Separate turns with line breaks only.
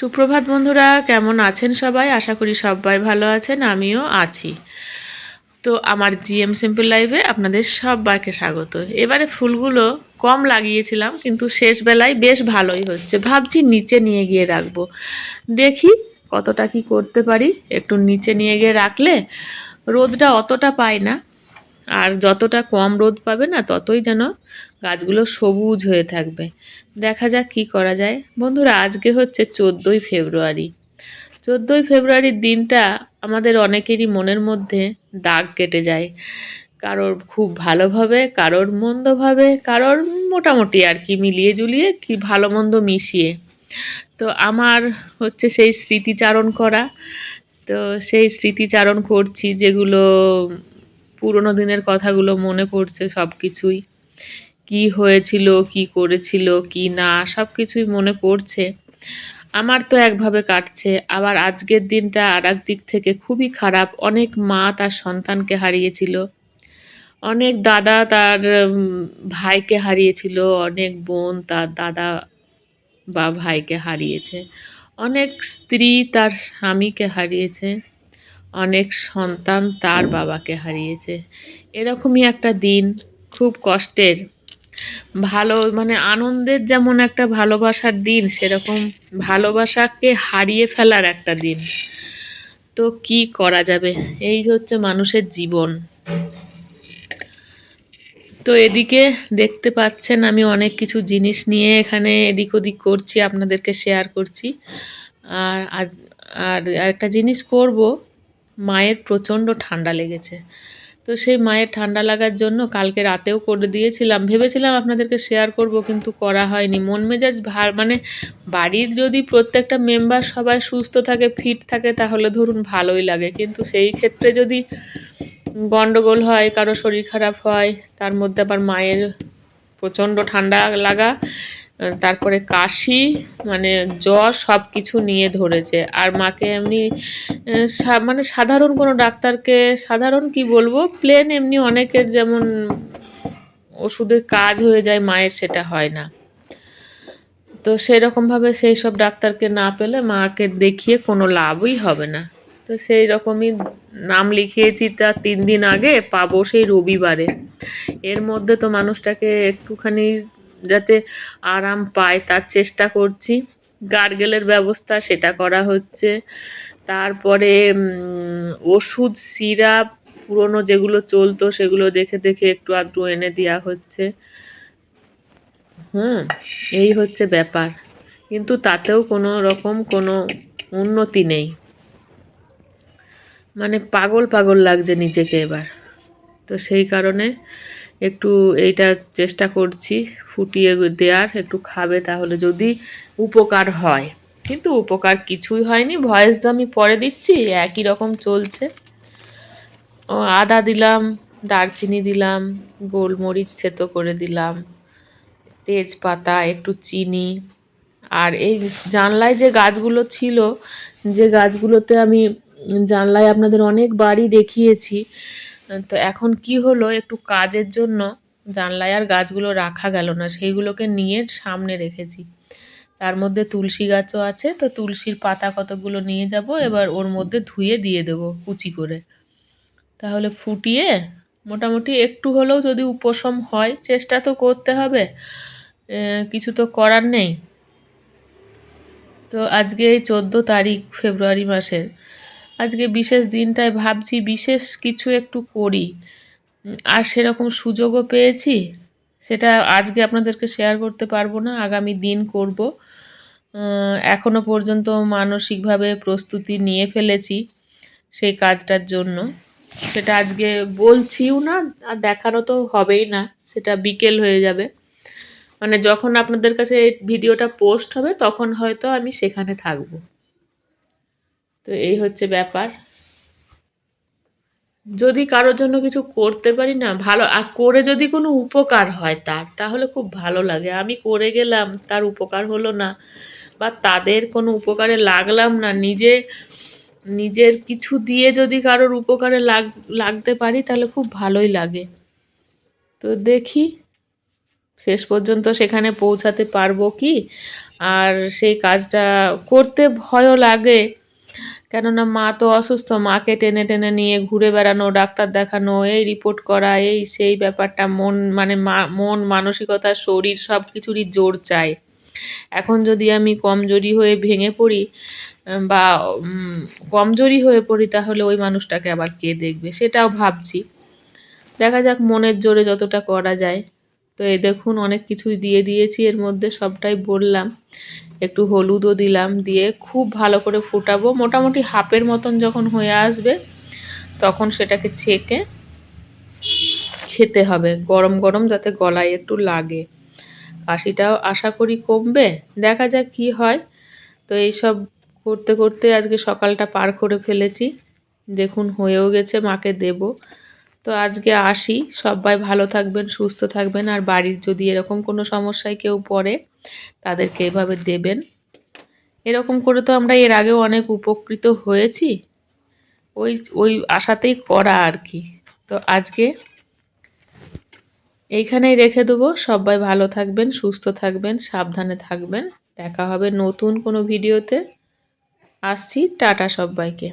সুপ্রভাত বন্ধুরা, কেমন আছেন সবাই? আশা করি সবাই ভালো আছেন, আমিও আছি। তো আমার জিএম সিম্পল লাইভে আপনাদের সবাইকে স্বাগত। এবারে ফুলগুলো কম লাগিয়েছিলাম, কিন্তু শেষ বেলায় বেশ ভালোই হচ্ছে। ভাবছি নিচে নিয়ে গিয়ে রাখব। দেখি কতটা কি করতে পারি। একটু নিচে নিয়ে গিয়ে রাখলে রোদটা অতটা পায় না। আর যতটা কম রোদ পাবে না, ততই যেন গাছগুলো সবুজ হয়ে থাকবে। দেখা যাক কি করা যায়। বন্ধুরা, আজকে হচ্ছে চোদ্দোই ফেব্রুয়ারি। চোদ্দোই ফেব্রুয়ারির দিনটা আমাদের অনেকেরই মনের মধ্যে দাগ কেটে যায়। কারোর খুব ভালোভাবে, কারোর মন্দভাবে, কারোর মোটামুটি আর কি মিলিয়ে জুলিয়ে কি ভালো মন্দ মিশিয়ে। তো আমার হচ্ছে সেই স্মৃতিচারণ করা। তো সেই স্মৃতিচারণ করছি যেগুলো পুরোনো দিনের কথাগুলো মনে পড়ছে সব কিছুই কি হয়েছিল, কি করেছিল, কি না সব কিছুই মনে পড়ছে। আমার তো একভাবে কাটছে। আবার আজকের দিনটা আর দিক থেকে খুবই খারাপ। অনেক মা তার সন্তানকে হারিয়েছিল। অনেক দাদা তার ভাইকে হারিয়েছিল। অনেক বোন তার দাদা বা ভাইকে হারিয়েছে। অনেক স্ত্রী তার স্বামীকে হারিয়েছে। অনেক সন্তান তার বাবাকে হারিয়েছে। এরকমই একটা দিন, খুব কষ্টের। ভালো মানে আনন্দের যেমন একটা ভালোবাসার দিন, সেরকম ভালোবাসাকে হারিয়ে ফেলার একটা দিন। তো কি করা যাবে? এই হচ্ছে মানুষের জীবন। তো এদিকে দেখতে পাচ্ছেন আমি অনেক কিছু জিনিস নিয়ে এখানে এদিক ওদিক করছি, আপনাদেরকে শেয়ার করছি। আর আর একটা জিনিস করব মায়ের প্রচণ্ড ঠান্ডা লেগেছে। তো সেই মায়ের ঠান্ডা লাগার জন্য কালকে রাতেও করে দিয়েছিলাম। ভেবেছিলাম আপনাদেরকে শেয়ার করব, কিন্তু করা হয়নি। মন মেজাজ ভার মানে বাড়ির যদি প্রত্যেকটা মেম্বার সবাই সুস্থ থাকে ফিট থাকে, তাহলে ধরুন ভালোই লাগে। কিন্তু সেই ক্ষেত্রে যদি গন্ডগোল হয়, কারও শরীর খারাপ হয়, তার মধ্যে আবার মায়ের প্রচণ্ড ঠান্ডা লাগা তারপরে কাশি মানে জ্বর সব কিছু নিয়ে ধরেছে। আর মাকে এমনি মানে সাধারণ কোনো ডাক্তারকে, সাধারণ কি বলব প্লেন এমনি অনেকের যেমন ওষুধের কাজ হয়ে যায়, মায়ের সেটা হয় না। তো সেরকমভাবে সেই সব ডাক্তারকে না পেলে মাকে দেখিয়ে কোনো লাভই হবে না। তো সেই রকমই নাম লিখিয়েছি তা তিন দিন আগে, পাবো সেই রবিবারে। এর মধ্যে তো মানুষটাকে একটুখানি যাতে আরাম পায়, তার চেষ্টা করছি। গার্গেলের ব্যবস্থা সেটা করা হচ্ছে। তারপরে ওষুধ, সিরাপ, পুরনো যেগুলো চলতো সেগুলো দেখে দেখে একটু আধটু এনে দেওয়া হচ্ছে। হুম, এই হচ্ছে ব্যাপার। কিন্তু তাতেও কোনো রকম কোনো উন্নতি নেই। মানে পাগল পাগল লাগছে নিজেকে এবার। তো সেই কারণে একটু এইটা চেষ্টা করছি ফুটিয়ে দেওয়ার একটু খাবে তাহলে যদি উপকার হয়। কিন্তু উপকার কিছুই হয়নি, ভয়েস তো আমি পরে দিচ্ছি, একই রকম চলছে। আদা দিলাম, দারচিনি দিলাম, গোলমরিচ থেতো করে দিলাম, তেজপাতা, একটু চিনি। আর এই জানলায় যে গাছগুলো ছিল, যে গাছগুলোতে আমি জানলায় আপনাদের অনেকবারই দেখিয়েছি তো এখন কি হলো একটু কাজের জন্য জানলায় আর গাছগুলো রাখা গেল না, সেইগুলোকে নিয়ে সামনে রেখেছি। তার মধ্যে তুলসী গাছও আছে, তো তুলসীর পাতা কতগুলো নিয়ে যাব, এবার ওর মধ্যে ধুয়ে দিয়ে দেবো কুচি করে। তাহলে ফুটিয়ে মোটামুটি একটু হলেও যদি উপশম হয়, চেষ্টা তো করতে হবে কিছু তো করার নেই। তো আজকে এই চোদ্দ তারিখ ফেব্রুয়ারি মাসের আজকে বিশেষ দিনটায় ভাবছি বিশেষ কিছু একটু করি। আর সেরকম সুযোগও পেয়েছি। সেটা আজকে আপনাদেরকে শেয়ার করতে পারব না আগামী দিন করব। আহ, এখনও পর্যন্ত মানসিকভাবে প্রস্তুতি নিয়ে ফেলেছি সেই কাজটার জন্য। সেটা আজকে বলছিও না আর দেখানো তো হবেই না সেটা বিকেল হয়ে যাবে। মানে যখন আপনাদের কাছে ভিডিওটা পোস্ট হবে তখন হয়তো আমি সেখানে থাকব। তো এই হচ্ছে ব্যাপার। যদি কারোর জন্য কিছু করতে পারি না, ভালো, আর করে যদি কোনো উপকার হয় তার, তাহলে খুব ভালো লাগে। আমি করে গেলাম, তার উপকার হলো না, বা তাদের কোনো উপকারে লাগলাম না, নিজে, নিজের কিছু দিয়ে যদি কারোর উপকারে লাগ, লাগতে পারি, তাহলে খুব ভালোই লাগে। তো দেখি, শেষ পর্যন্ত সেখানে পৌঁছাতে পারব কি? আর সেই কাজটা করতে ভয়ও লাগে। কেননা মা তো অসুস্থ, মাকে টেনে টেনে নিয়ে ঘুরে বেড়ানো, ডাক্তার দেখানো, এই রিপোর্ট করা, এই সেই ব্যাপারটা, মন মানে মন, মানসিকতা, শরীর সব কিছুরই জোর চায়। এখন যদি আমি কমজোরি হয়ে ভেঙে পড়ি বা কমজোরি হয়ে পড়ি, তাহলে ওই মানুষটাকে আবার কে দেখবে? সেটাও ভাবছি। দেখা যাক মনের জোরে যতটা করা যায়। তো এই দেখুন অনেক কিছুই দিয়ে দিয়েছি, এর মধ্যে সবটাই বললাম। একটু হলুদও দিলাম দিয়ে খুব ভালো করে ফুটাবো, মোটামুটি হাফের মতন যখন হয়ে আসবে তখন সেটাকে ছেঁকে খেতে হবে, গরম গরম যাতে গলায় একটু লাগে। কাশিটাও আশা করি কমবে, দেখা যাক কি হয়। তো এইসব করতে করতে আজকে সকালটা পার করে ফেলেছি, দেখুন হয়েও গেছে, মাকে দেব। তো আজকে আসি। সবাই ভালো থাকবেন, সুস্থ থাকবেন। আর বাড়ির যদি এরকম কোনো সমস্যায় কেউ পড়ে, তাদেরকে এভাবে দেবেন। এরকম করে তো আমরা এর আগেও অনেক উপকৃত হয়েছি। ওই ওই আশাতেই করা আর কি। তো আজকে এইখানেই রেখে দেবো। সবাই ভালো থাকবেন, সুস্থ থাকবেন, সাবধানে থাকবেন। দেখা হবে নতুন কোনো ভিডিওতে। আসছি, টাটা সবাইকে।